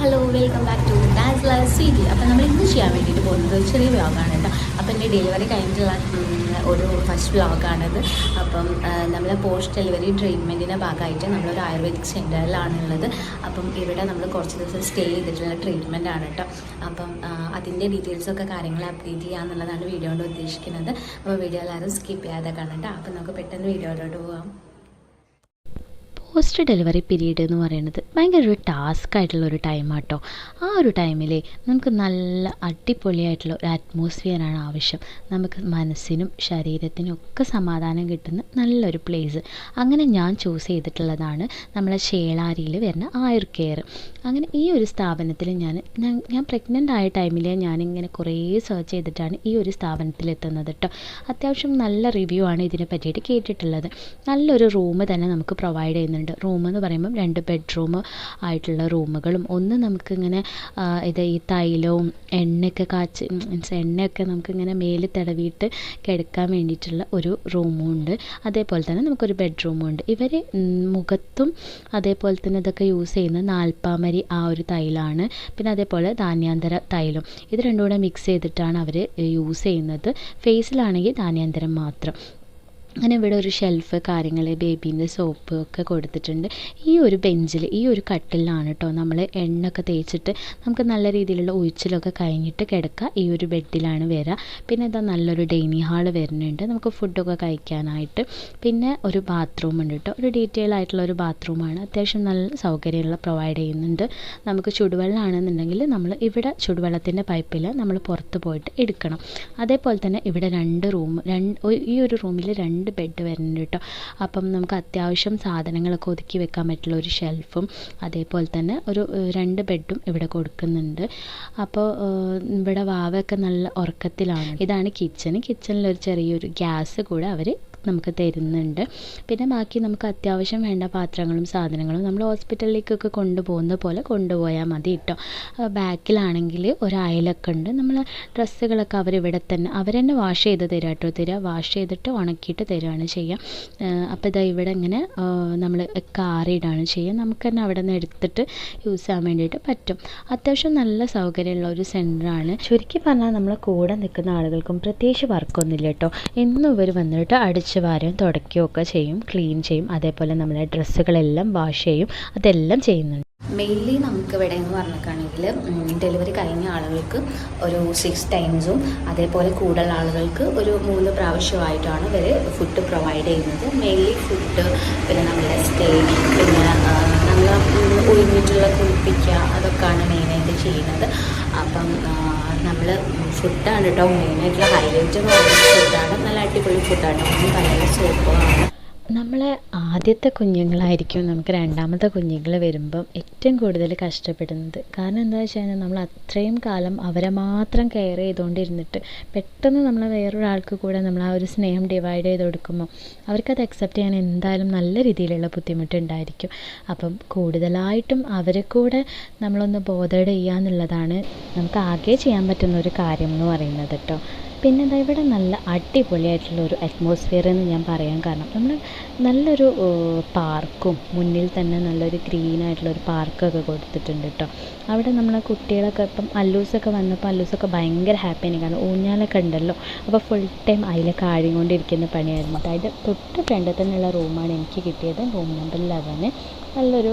Hello welcome back to dance live D അപ്പം നമ്മൾ ഇന്ന് ചെയ്യാൻ വേണ്ടിയിട്ട് പോകുന്നത് ഒരു ചെറിയ വ്ലോഗാണ് കേട്ടോ. അപ്പം എന്റെ ഡെലിവറി കഴിഞ്ഞിട്ടുള്ള ഒരു ഫസ്റ്റ് വ്ളോഗാണത് അപ്പം നമ്മൾ പോസ്റ്റ് ഡെലിവറി ട്രീറ്റ്മെന്റിന്റെ ഭാഗമായിട്ട് നമ്മളൊരു ആയുർവേദിക് സെന്ററിലാണ് ഉള്ളത് അപ്പം ഇവിടെ നമ്മൾ കുറച്ച് ദിവസം സ്റ്റേ ചെയ്തിട്ടുള്ള ട്രീറ്റ്മെന്റ് ആണ് കേട്ടോ. അപ്പം അതിന്റെ ഡീറ്റെയിൽസൊക്കെ കാര്യങ്ങൾ അപ്ഡേറ്റ് ചെയ്യുക എന്നുള്ളതാണ് വീഡിയോ കൊണ്ട് ഉദ്ദേശിക്കുന്നത്. അപ്പോൾ വീഡിയോ എല്ലാവരും സ്കിപ്പ് ചെയ്യാതെ കാണട്ടോ. അപ്പം നമുക്ക് പെട്ടെന്ന് വീഡിയോയിലോട്ട് പോകാം പോസ്റ്റ് ഡെലിവറി പീരീഡ് എന്ന് പറയുന്നത് ഭയങ്കര ഒരു ടാസ്ക് ആയിട്ടുള്ള ഒരു ടൈമാട്ടോ ആ ഒരു ടൈമിൽ നമുക്ക് നല്ല അടിപൊളിയായിട്ടുള്ള ഒരു അറ്റ്മോസ്ഫിയറാണ് ആവശ്യം. നമുക്ക് മനസ്സിനും ശരീരത്തിനും ഒക്കെ സമാധാനം കിട്ടുന്ന നല്ലൊരു പ്ലേസ് അങ്ങനെ ഞാൻ ചൂസ് ചെയ്തിട്ടുള്ളതാണ് നമ്മളെ ഷേളാരിയിൽ വരുന്ന ആയുർ കെയർ അങ്ങനെ ഈ ഒരു സ്ഥാപനത്തിൽ ഞാൻ- ഞാൻ പ്രഗ്നന്റ് ആയ ടൈമിൽ ഞാനിങ്ങനെ കുറേ സെർച്ച് ചെയ്തിട്ടാണ് ഈ ഒരു സ്ഥാപനത്തിൽ എത്തുന്നത് കേട്ടോ അത്യാവശ്യം നല്ല റിവ്യൂ ആണ് ഇതിനെ പറ്റിയിട്ട് കേട്ടിട്ടുള്ളത്. നല്ലൊരു റൂം തന്നെ നമുക്ക് പ്രൊവൈഡ് ചെയ്യുന്നുണ്ട്. റൂം എന്ന് പറയുമ്പം രണ്ട് ബെഡ്റൂം ആയിട്ടുള്ള റൂമുകളും ഒന്ന് നമുക്കിങ്ങനെ ഇത് ഈ തൈലവും എണ്ണയൊക്കെ കാച്ചി മീൻസ് എണ്ണയൊക്കെ നമുക്കിങ്ങനെ മേലിൽ തടവിയിട്ട് കിടക്കാൻ വേണ്ടിയിട്ടുള്ള ഒരു റൂമും ഉണ്ട്. അതേപോലെ തന്നെ നമുക്കൊരു ബെഡ്റൂമും ഉണ്ട്. ഇവർ മുഖത്തും അതേപോലെ തന്നെ ഇതൊക്കെ യൂസ് ചെയ്യുന്ന നാൽപ്പാമരി ആ ഒരു തൈലാണ്. പിന്നെ അതേപോലെ ധാന്യാന്തര തൈലും. ഇത് രണ്ടും കൂടെ മിക്സ് ചെയ്തിട്ടാണ് അവർ യൂസ് ചെയ്യുന്നത്. ഫേസിലാണെങ്കിൽ ധാന്യാന്തരം മാത്രം. അങ്ങനെ ഇവിടെ ഒരു ഷെൽഫ് കാര്യങ്ങൾ ബേബീന്റെ സോപ്പ് ഒക്കെ കൊടുത്തിട്ടുണ്ട്. ഈ ഒരു ബെഞ്ചിൽ ഈ ഒരു കട്ടിലാണ് കേട്ടോ നമ്മൾ എണ്ണൊക്കെ തേച്ചിട്ട് നമുക്ക് നല്ല രീതിയിലുള്ള ഉഴിച്ചിലൊക്കെ കഴിഞ്ഞിട്ട് കിടക്കുക. ഈ ഒരു ബെഡിലാണ് വരിക. പിന്നെ ഇതാ നല്ലൊരു ഡൈനിങ് ഹാൾ വരുന്നുണ്ട്. നമുക്ക് ഫുഡൊക്കെ കഴിക്കാനായിട്ട്. പിന്നെ ഒരു ബാത്റൂം ഉണ്ട് കേട്ടോ ഒരു ഡീറ്റെയിൽ ആയിട്ടുള്ള ഒരു ബാത്റൂമാണ് അത്യാവശ്യം നല്ല സൗകര്യമുള്ള പ്രൊവൈഡ് ചെയ്യുന്നുണ്ട്. നമുക്ക് ചുടുവെള്ളമാണെന്നുണ്ടെങ്കിൽ നമ്മൾ ഇവിടെ ചുടുവെള്ളത്തിന്റെ പൈപ്പിൽ നമ്മൾ പുറത്ത് പോയിട്ട് എടുക്കണം. അതേപോലെ തന്നെ ഇവിടെ രണ്ട് റൂം രണ്ട് ഈ ഒരു റൂമിൽ രണ്ട് ബെഡ് വരുന്നുണ്ട് കേട്ടോ അപ്പം നമുക്ക് അത്യാവശ്യം സാധനങ്ങളൊക്കെ ഒതുക്കി വെക്കാൻ പറ്റുള്ള ഒരു ഷെൽഫും അതേപോലെ തന്നെ ഒരു രണ്ട് ബെഡും ഇവിടെ കൊടുക്കുന്നുണ്ട്. അപ്പോൾ ഇവിടെ വാവയൊക്കെ നല്ല ഉറക്കത്തിലാണ്. ഇതാണ് കിച്ചൺ കിച്ചണിൽ ഒരു ചെറിയൊരു ഗ്യാസ് കൂടെ അവർ നമുക്ക് തരുന്നുണ്ട്. പിന്നെ ബാക്കി നമുക്ക് അത്യാവശ്യം വേണ്ട പാത്രങ്ങളും സാധനങ്ങളും നമ്മൾ ഹോസ്പിറ്റലിലേക്കൊക്കെ കൊണ്ടുപോകുന്ന പോലെ കൊണ്ടുപോയാൽ മതി കേട്ടോ ബാക്കിലാണെങ്കിൽ ഒരു ഉണ്ട്. നമ്മൾ ഡ്രസ്സുകളൊക്കെ അവരിവിടെ തന്നെ അവർ തന്നെ വാഷ് ചെയ്ത് തരാം കേട്ടോ തരിക വാഷ് ചെയ്തിട്ട് ഉണക്കിയിട്ട് തരുവാണ് ചെയ്യുക. അപ്പോൾ ഇതാ ഇവിടെ ഇങ്ങനെ നമ്മൾ കാറിയിടാണ് ചെയ്യുക. നമുക്ക് തന്നെ അവിടെ നിന്ന് എടുത്തിട്ട് യൂസ് ചെയ്യാൻ വേണ്ടിയിട്ട് പറ്റും. അത്യാവശ്യം നല്ല സൗകര്യമുള്ള ഒരു സെന്ററാണ്. ചുരുക്കി പറഞ്ഞാൽ നമ്മളെ കൂടെ നിൽക്കുന്ന ആളുകൾക്കും പ്രത്യേകിച്ച് വർക്കൊന്നുമില്ല കേട്ടോ എന്നും ഇവർ വന്നിട്ട് അടിച്ച് വാരും തുടയ്ക്കുകയും ഒക്കെ ചെയ്യും ക്ലീൻ ചെയ്യും. അതേപോലെ നമ്മുടെ ഡ്രസ്സുകളെല്ലാം വാഷ് ചെയ്യും. അതെല്ലാം ചെയ്യുന്നുണ്ട്. മെയിൻലി നമുക്ക് ഇവിടെ എന്ന് പറഞ്ഞിട്ടാണെങ്കിൽ ഡെലിവറി കഴിഞ്ഞ ആളുകൾക്ക് ഒരു സിക്സ് ടൈംസും അതേപോലെ കൂടുതൽ ആളുകൾക്ക് ഒരു മൂന്ന് പ്രാവശ്യമായിട്ടാണ് ഇവർ ഫുഡ് പ്രൊവൈഡ് ചെയ്യുന്നത്. മെയിൻലി ഫുഡ് പിന്നെ നമ്മുടെ സ്റ്റേ പിന്നെ നമ്മൾ ഒഴിഞ്ഞിട്ടുള്ള കുളിപ്പിക്കുക അതൊക്കെയാണ് മെയിനായിട്ട് ചെയ്യുന്നത്. അപ്പം നമ്മൾ ഫുഡാണ് കേട്ടോ മെയിനായിട്ടുള്ള ഹൈലൈറ്റ് എന്ന് പറയുന്നത് ഫുഡാണ് നല്ല അടിപൊളി ഫുഡാണ് ഒന്നും സൂപ്പറാണ് നമ്മളെ ആദ്യത്തെ കുഞ്ഞുങ്ങളായിരിക്കും നമുക്ക് രണ്ടാമത്തെ കുഞ്ഞുങ്ങൾ വരുമ്പം ഏറ്റവും കൂടുതൽ കഷ്ടപ്പെടുന്നത്. കാരണം എന്താ വെച്ച് കഴിഞ്ഞാൽ നമ്മൾ അത്രയും കാലം അവരെ മാത്രം കെയർ ചെയ്തുകൊണ്ടിരുന്നിട്ട് പെട്ടെന്ന് നമ്മൾ വേറൊരാൾക്ക് കൂടെ നമ്മൾ ആ ഒരു സ്നേഹം ഡിവൈഡ് ചെയ്ത് കൊടുക്കുമ്പോൾ അവർക്കത് അക്സെപ്റ്റ് ചെയ്യാൻ എന്തായാലും നല്ല രീതിയിലുള്ള ബുദ്ധിമുട്ടുണ്ടായിരിക്കും. അപ്പം കൂടുതലായിട്ടും അവരെ കൂടെ നമ്മളൊന്ന് ബോധേഡ് ചെയ്യുക എന്നുള്ളതാണ് നമുക്ക് ആകെ ചെയ്യാൻ പറ്റുന്ന ഒരു കാര്യം എന്ന് പറയുന്നത് കേട്ടോ. പിന്നെ ദാ ഇവിടെ നല്ല അടിപൊളിയായിട്ടുള്ള ഒരു അറ്റ്മോസ്ഫിയർ എന്ന് ഞാൻ പറയാൻ കാരണം നമ്മൾ നല്ലൊരു പാർക്കും മുന്നിൽ തന്നെ നല്ലൊരു ഒരു പാർക്കൊക്കെ കൊടുത്തിട്ടുണ്ട് കേട്ടോ അവിടെ നമ്മളെ കുട്ടികളൊക്കെ ഇപ്പം അല്ലൂസൊക്കെ വന്നപ്പോൾ അല്ലൂസൊക്കെ ഭയങ്കര ഹാപ്പിയാണ് കാരണം ഊഞ്ഞാലൊക്കെ ഉണ്ടല്ലോ. അപ്പോൾ ഫുൾ ടൈം അതിലൊക്കെ ആടിക്കൊണ്ടിരിക്കുന്ന പണിയായിരുന്നു. അതായത് തൊട്ട് ഫ്രണ്ടിൽ തന്നെയുള്ള റൂമാണ് എനിക്ക് കിട്ടിയത്. റൂം നമ്പർ ലെവന് നല്ലൊരു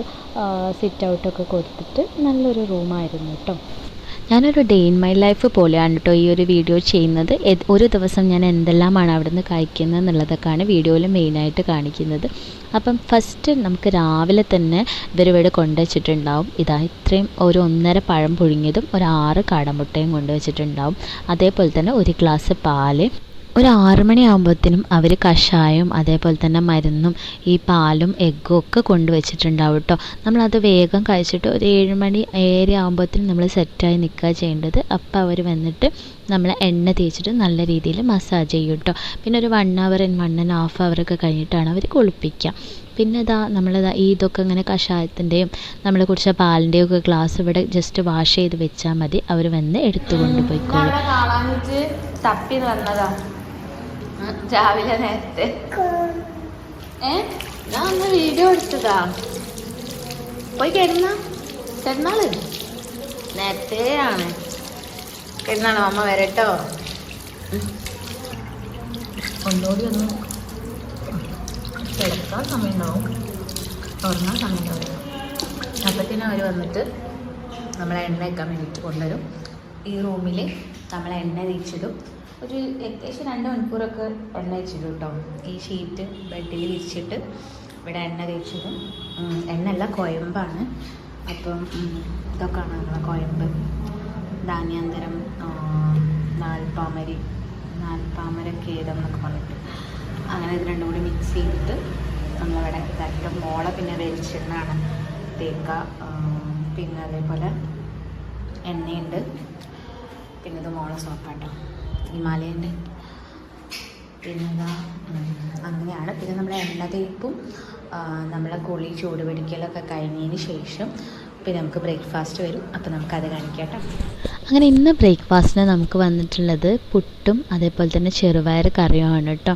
സിറ്റ് ഔട്ടൊക്കെ കൊടുത്തിട്ട് നല്ലൊരു റൂമായിരുന്നു കേട്ടോ ഞാനൊരു ഡേ ഇൻ മൈ ലൈഫ് പോലെയാണ് കേട്ടോ ഈ ഒരു വീഡിയോ ചെയ്യുന്നത്. ഒരു ദിവസം ഞാൻ എന്തെല്ലാമാണ് അവിടെ നിന്ന് കഴിക്കുന്നത് എന്നുള്ളതൊക്കെയാണ് വീഡിയോയിൽ മെയിനായിട്ട് കാണിക്കുന്നത്. അപ്പം ഫസ്റ്റ് നമുക്ക് രാവിലെ തന്നെ ഇവരിവിടെ കൊണ്ടുവച്ചിട്ടുണ്ടാവും. ഇതാ ഇത്രയും ഒരു ഒന്നര പഴം പുഴുങ്ങിയതും ഒരു ആറ് കാടമുട്ടയും കൊണ്ടുവച്ചിട്ടുണ്ടാവും. അതേപോലെ തന്നെ ഒരു ഗ്ലാസ് പാൽ ഒരു ആറ് മണിയാകുമ്പോഴത്തേനും അവർ കഷായവും അതേപോലെ തന്നെ മരുന്നും ഈ പാലും എഗ്ഗും ഒക്കെ കൊണ്ടുവച്ചിട്ടുണ്ടാവും കേട്ടോ നമ്മളത് വേഗം കഴിച്ചിട്ട് ഒരു ഏഴ് മണി ഏഴര ആകുമ്പോഴത്തേനും നമ്മൾ സെറ്റായി നിൽക്കുക ചെയ്യേണ്ടത്. അപ്പോൾ അവർ വന്നിട്ട് നമ്മൾ എണ്ണ തേച്ചിട്ട് നല്ല രീതിയിൽ മസാജ് ചെയ്യും കേട്ടോ പിന്നെ ഒരു one hour one and half അവറൊക്കെ കഴിഞ്ഞിട്ടാണ് അവർ കുളിപ്പിക്കുക പിന്നെ ഇതാ നമ്മളിതാ ഈ ഇതൊക്കെ ഇങ്ങനെ കഷായത്തിന്റെയും നമ്മൾ കുടിച്ച പാലിന്റെയും ഒക്കെ ഗ്ലാസ് ഇവിടെ ജസ്റ്റ് വാഷ് ചെയ്ത് വെച്ചാൽ മതി. അവർ വന്ന് എടുത്തു കൊണ്ടുപോയിക്കോളും. തപ്പി വന്നതാ. രാവിലെ നേരത്തെ. ഏ? ഞാൻ ഒന്ന് വീഡിയോ എടുത്തതാ. പോയി കിടന്ന. കിടന്നാൾ? നേരത്തെ ആണ് എന്നാണോ അമ്മ വരട്ടോ. ഒന്നുകൂടി ഒന്ന്. കിടക്കാൻ സമയമുണ്ടാവും തുറന്നാൽ സമയമുണ്ടാവില്ല അപ്പത്തിന് അവർ വന്നിട്ട് നമ്മളെ എണ്ണ വെക്കാൻ വേണ്ടിയിട്ട് കൊണ്ടുവരും. ഈ റൂമിൽ നമ്മളെ എണ്ണ തേച്ചിടും. ഒരു ഏകദേശം രണ്ട് മണിക്കൂറൊക്കെ എണ്ണ വെച്ചിട്ടു കേട്ടോ. ഈ ഷീറ്റ് ബെഡിൽ വിരിച്ചിട്ട് ഇവിടെ എണ്ണ തേച്ചിടും. എണ്ണയല്ല കോയമ്പാണ്. അപ്പം ഇതൊക്കെയാണ് നമ്മളെ കോയമ്പ്. ധാന്യാന്തരം നാൽപ്പാമരി നാൽപ്പാമര കേതം എന്നൊക്കെ പറഞ്ഞിട്ട്. അങ്ങനെ ഇത് രണ്ടും കൂടി മിക്സ് ചെയ്തിട്ട് നമ്മളിവിടെ ഇതാക്കിയിട്ട് മോളെ പിന്നെ വെളിച്ചെണ്ണാണ് തേക്ക പിന്നെ അതേപോലെ എണ്ണയുണ്ട്. പിന്നെ ഇത് മോളെ സോപ്പാട്ടോ. ഹിമാലയന്റെ. പിന്നെ ഇതാ അങ്ങനെയാണ്. പിന്നെ നമ്മളെ എണ്ണ തേപ്പും നമ്മളെ കുളി ചൂട് പിടിക്കലൊക്കെ കഴിഞ്ഞതിന് ശേഷം പിന്നെ നമുക്ക് ബ്രേക്ക്ഫാസ്റ്റ് വരും. അപ്പോൾ നമുക്കത് കാണിക്കാം അങ്ങനെ ഇന്ന് ബ്രേക്ക്ഫാസ്റ്റിന് നമുക്ക് വന്നിട്ടുള്ളത് പുട്ടും അതേപോലെ തന്നെ ചെറുപയർ കറിയുമാണ് കേട്ടോ.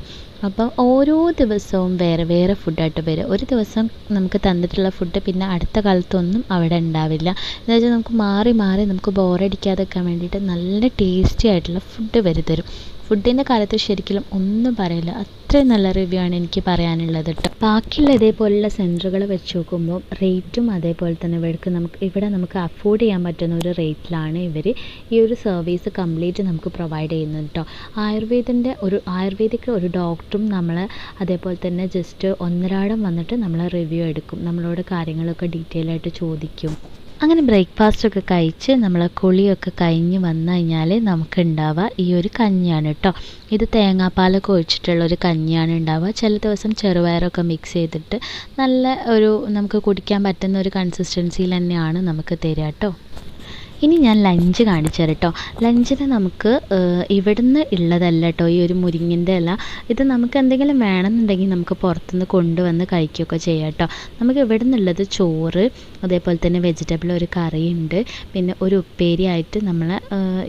അപ്പം ഓരോ ദിവസവും വേറെ വേറെ ഫുഡായിട്ട് വരും. ഒരു ദിവസം നമുക്ക് തന്നിട്ടുള്ള ഫുഡ് പിന്നെ അടുത്ത കാലത്തൊന്നും അവിടെ ഉണ്ടാവില്ല. എന്ന് വെച്ചാൽ നമുക്ക് മാറി മാറി നമുക്ക് ബോറടിക്കാതെ നിൽക്കാൻ വേണ്ടിയിട്ട് നല്ല ടേസ്റ്റി ആയിട്ടുള്ള ഫുഡ് വരും ഫുഡിന്റെ കാര്യത്തിൽ ശരിക്കും ഒന്നും പറയില്ല. അത്രയും നല്ല റിവ്യൂ ആണ് എനിക്ക് പറയാനുള്ളത് കേട്ടോ ബാക്കിയുള്ള ഇതേപോലുള്ള സെന്ററുകൾ വെച്ച് നോക്കുമ്പോൾ റേറ്റും അതേപോലെ തന്നെ ഇവർക്ക് നമുക്ക് ഇവിടെ നമുക്ക് അഫോർഡ് ചെയ്യാൻ പറ്റുന്ന ഒരു റേറ്റിലാണ് ഇവർ ഈ ഒരു സർവീസ് കംപ്ലീറ്റ് നമുക്ക് പ്രൊവൈഡ് ചെയ്യുന്നത് കേട്ടോ ആയുർവേദിന്റെ ഒരു ആയുർവേദിക് ഒരു ഡോക്ടറും നമ്മൾ അതേപോലെ തന്നെ ജസ്റ്റ് ഒന്നരാടം വന്നിട്ട് നമ്മളെ റിവ്യൂ എടുക്കും. നമ്മളോട് കാര്യങ്ങളൊക്കെ ഡീറ്റെയിൽ ആയിട്ട് ചോദിക്കും. അങ്ങനെ ബ്രേക്ക്ഫാസ്റ്റ് ഒക്കെ കഴിച്ച് നമ്മൾ കുളിയൊക്കെ കഴിഞ്ഞ് വന്നു കഴിഞ്ഞാൽ നമുക്ക് ഉണ്ടാവുക ഈ ഒരു കഞ്ഞിയാണ് കേട്ടോ ഇത് തേങ്ങാപ്പാലൊക്കെ ഒഴിച്ചിട്ടുള്ള ഒരു കഞ്ഞിയാണ് ഉണ്ടാവുക. ചില ദിവസം ചെറുപയറൊക്കെ മിക്സ് ചെയ്തിട്ട് നല്ല ഒരു നമുക്ക് കുടിക്കാൻ പറ്റുന്ന ഒരു കൺസിസ്റ്റൻസിയിൽ തന്നെയാണ് നമുക്ക് തരിക കേട്ടോ ഇനി ഞാൻ ലഞ്ച് കാണിച്ചു തരാം കേട്ടോ. ലഞ്ചിന് നമുക്ക് ഇവിടുന്ന് ഉള്ളതല്ല കേട്ടോ ഈ ഒരു മുരിങ്ങിന്റെ അല്ല ഇത് നമുക്ക് എന്തെങ്കിലും വേണമെന്നുണ്ടെങ്കിൽ നമുക്ക് പുറത്തുനിന്ന് കൊണ്ടുവന്ന് കഴിക്കുകയൊക്കെ ചെയ്യാം കേട്ടോ. നമുക്ക് ഇവിടെ നിന്നുള്ളത് ചോറ് അതേപോലെ തന്നെ വെജിറ്റബിൾ ഒരു കറിയുണ്ട് പിന്നെ ഒരു ഉപ്പേരി ആയിട്ട് നമ്മൾ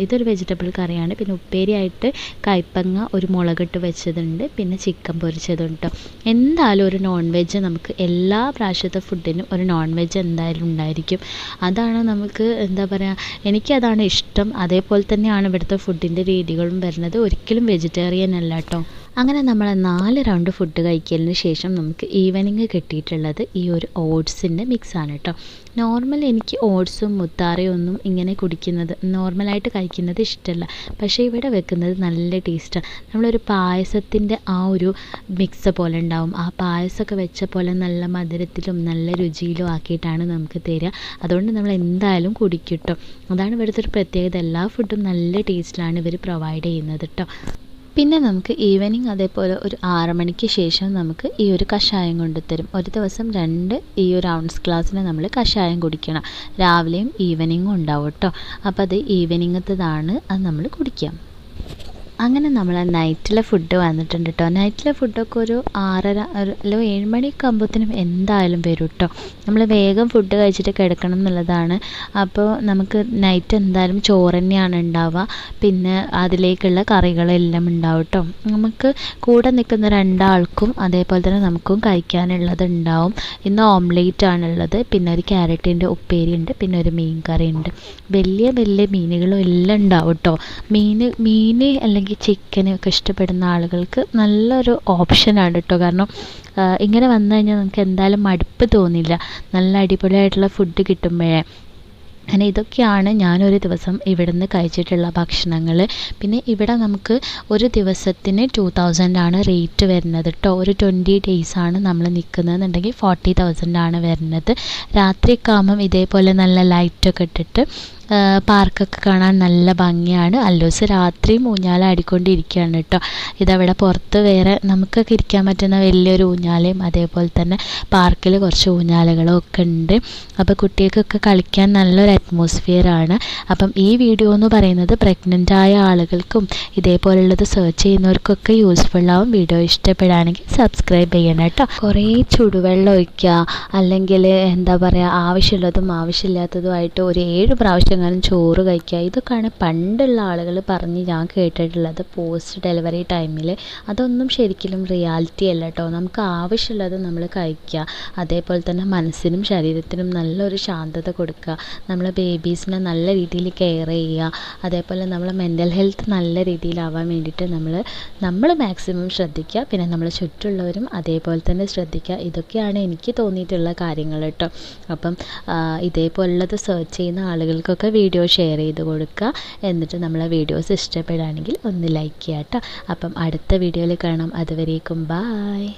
ഇതൊരു വെജിറ്റബിൾ കറിയാണ്. പിന്നെ ഉപ്പേരി ആയിട്ട് കയ്പ്പങ്ങ ഒരു മുളകിട്ട് വെച്ചതുണ്ട്. പിന്നെ ചിക്കൻ പൊരിച്ചതുണ്ട് എന്തായാലും ഒരു നോൺ വെജ് നമുക്ക് എല്ലാ പ്രാവശ്യത്തെ ഫുഡിനും ഒരു നോൺ വെജ് എന്തായാലും ഉണ്ടായിരിക്കും. അതാണ് നമുക്ക് എന്താ പറയുക എനിക്കതാണ് ഇഷ്ടം. അതേപോലെ തന്നെയാണ് ഇവിടുത്തെ ഫുഡിന്റെ രീതികളും വരുന്നത്. ഒരിക്കലും വെജിറ്റേറിയൻ അല്ല കേട്ടോ അങ്ങനെ നമ്മൾ നാല് റൗണ്ട് ഫുഡ് കഴിക്കലിന് ശേഷം നമുക്ക് ഈവനിങ് കിട്ടിയിട്ടുള്ളത് ഈ ഒരു ഓട്സിന്റെ മിക്സാണ് കേട്ടോ നോർമൽ എനിക്ക് ഓട്സും മുത്താറയും ഒന്നും ഇങ്ങനെ കുടിക്കുന്നത് നോർമലായിട്ട് കഴിക്കുന്നത് ഇഷ്ടമല്ല പക്ഷേ ഇവിടെ വെക്കുന്നത് നല്ല ടേസ്റ്റാണ് നമ്മളൊരു പായസത്തിന്റെ ആ ഒരു മിക്സ് പോലെ ഉണ്ടാവും. ആ പായസമൊക്കെ വെച്ച പോലെ നല്ല മധുരത്തിലും നല്ല രുചിയിലും ആക്കിയിട്ടാണ് നമുക്ക് തരിക. അതുകൊണ്ട് നമ്മൾ എന്തായാലും കുടിക്കും കേട്ടോ അതാണ് ഇവിടുത്തെ ഒരു പ്രത്യേകത. എല്ലാ ഫുഡും നല്ല ടേസ്റ്റിലാണ് ഇവർ പ്രൊവൈഡ് ചെയ്യുന്നത് കേട്ടോ പിന്നെ നമുക്ക് ഈവനിങ് അതേപോലെ ഒരു ആറ് മണിക്ക് ശേഷം നമുക്ക് ഈ ഒരു കഷായം കൊണ്ടുതരും ഒരു ദിവസം രണ്ട് ഈ ഒരു ഔൺസ് ഗ്ലാസ്സിന് നമ്മൾ കഷായം കുടിക്കണം. രാവിലെയും ഈവനിങ്ങും ഉണ്ടാവും കേട്ടോ. അപ്പോൾ അത് ഈവനിങ്ങത്തതാണ് അത് നമ്മൾ കുടിക്കാം. അങ്ങനെ നമ്മൾ നൈറ്റിലെ ഫുഡ് വന്നിട്ടുണ്ട് കേട്ടോ നൈറ്റിലെ ഫുഡൊക്കെ ഒരു ആറര അല്ല ഏഴ് മണിയൊക്കെ ആകുമ്പോഴത്തേനും എന്തായാലും വരും കേട്ടോ നമ്മൾ വേഗം ഫുഡ് കഴിച്ചിട്ട് കിടക്കണം എന്നുള്ളതാണ്. അപ്പോൾ നമുക്ക് നൈറ്റ് എന്തായാലും ചോറ് തന്നെയാണ് ഉണ്ടാവുക. പിന്നെ അതിലേക്കുള്ള കറികളെല്ലാം ഉണ്ടാവും കേട്ടോ നമുക്ക് കൂടെ നിൽക്കുന്ന രണ്ടാൾക്കും അതേപോലെ തന്നെ നമുക്കും കഴിക്കാനുള്ളത് ഉണ്ടാവും. ഇന്ന് ഓംലേറ്റ് ആണുള്ളത് പിന്നെ ഒരു ക്യാരറ്റിന്റെ ഉപ്പേരി ഉണ്ട് പിന്നെ ഒരു മീൻ കറി ഉണ്ട്. വലിയ വലിയ മീനുകളും എല്ലാം ഉണ്ടാവും കേട്ടോ മീൻ മീൻ അല്ലെങ്കിൽ ചിക്കന് ഒക്കെ ഇഷ്ടപ്പെടുന്ന ആളുകൾക്ക് നല്ലൊരു ഓപ്ഷനാണ് കേട്ടോ കാരണം ഇങ്ങനെ വന്നു കഴിഞ്ഞാൽ നമുക്ക് എന്തായാലും മടുപ്പ് തോന്നില്ല. നല്ല അടിപൊളിയായിട്ടുള്ള ഫുഡ് കിട്ടുമ്പോഴേ. അങ്ങനെ ഇതൊക്കെയാണ് ഞാനൊരു ദിവസം ഇവിടുന്ന് കഴിച്ചിട്ടുള്ള ഭക്ഷണങ്ങൾ പിന്നെ ഇവിടെ നമുക്ക് ഒരു ദിവസത്തിന് ടു ആണ് റേറ്റ് വരുന്നത് കേട്ടോ ഒരു ട്വന്റി ആണ് നമ്മൾ നിൽക്കുന്നതെന്നുണ്ടെങ്കിൽ ഫോർട്ടി ആണ് വരുന്നത്. രാത്രിയൊക്കെ ആകുമ്പം ഇതേപോലെ നല്ല ലൈറ്റൊക്കെ ഇട്ടിട്ട് പാർക്കൊക്കെ കാണാൻ നല്ല ഭംഗിയാണ്. അല്ലൂസ് രാത്രിയും ഊഞ്ഞാലാടിക്കൊണ്ടിരിക്കുകയാണ് കേട്ടോ. ഇതവിടെ പുറത്ത് വേറെ നമുക്കൊക്കെ ഇരിക്കാൻ പറ്റുന്ന വലിയൊരു ഊഞ്ഞാലയും അതേപോലെ തന്നെ പാർക്കിൽ കുറച്ച് ഊഞ്ഞാലുകളും ഒക്കെ ഉണ്ട്. അപ്പോൾ കുട്ടികൾക്കൊക്കെ കളിക്കാൻ നല്ലൊരു അറ്റ്മോസ്ഫിയർ ആണ്. അപ്പം ഈ വീഡിയോ എന്ന് പറയുന്നത് പ്രഗ്നന്റ് ആയ ആളുകൾക്കും ഇതേപോലുള്ളത് സെർച്ച് ചെയ്യുന്നവർക്കൊക്കെ യൂസ്ഫുൾ ആവും. വീഡിയോ ഇഷ്ടപ്പെടുകയാണെങ്കിൽ സബ്സ്ക്രൈബ് ചെയ്യണം കേട്ടോ. കുറേ ചുടുവെള്ളം ഒഴിക്കുക. അല്ലെങ്കിൽ എന്താ പറയുക ആവശ്യമുള്ളതും ആവശ്യമില്ലാത്തതുമായിട്ട് ഒരു ഏഴ് പ്രാവശ്യം എങ്ങാനും ചോറ് കഴിക്കുക. ഇതൊക്കെയാണ് പണ്ടുള്ള ആളുകൾ പറഞ്ഞ് ഞാൻ കേട്ടിട്ടുള്ളത് പോസ്റ്റ് ഡെലിവറി ടൈമിൽ. അതൊന്നും ശരിക്കും റിയാലിറ്റി അല്ല കേട്ടോ. നമുക്ക് ആവശ്യമുള്ളത് നമ്മൾ കഴിക്കുക. അതേപോലെ തന്നെ മനസ്സിനും ശരീരത്തിനും നല്ലൊരു ശാന്തത കൊടുക്കുക. നമ്മളെ ബേബീസിനെ നല്ല രീതിയിൽ കെയർ ചെയ്യുക. അതേപോലെ നമ്മളെ മെന്റൽ ഹെൽത്ത് നല്ല രീതിയിലാവാൻ വേണ്ടിയിട്ട് നമ്മൾ നമ്മൾ മാക്സിമം ശ്രദ്ധിക്കുക. പിന്നെ നമ്മളെ ചുറ്റുള്ളവരും അതേപോലെ തന്നെ ശ്രദ്ധിക്കുക. ഇതൊക്കെയാണ് എനിക്ക് തോന്നിയിട്ടുള്ള കാര്യങ്ങൾ കേട്ടോ. അപ്പം ഇതേപോലുള്ളത് സെർച്ച് ചെയ്യുന്ന ആളുകൾക്കൊക്കെ വീഡിയോ ഷെയർ ചെയ്ത് കൊടുക്കുക. എന്നിട്ട് നമ്മളെ വീഡിയോസ് ഇഷ്ടപ്പെടുകയാണെങ്കിൽ ഒന്ന് ലൈക്ക് ചെയ്യുക കേട്ടോ. അപ്പം അടുത്ത വീഡിയോയിൽ കാണാം. അതുവരേക്കും ബായ്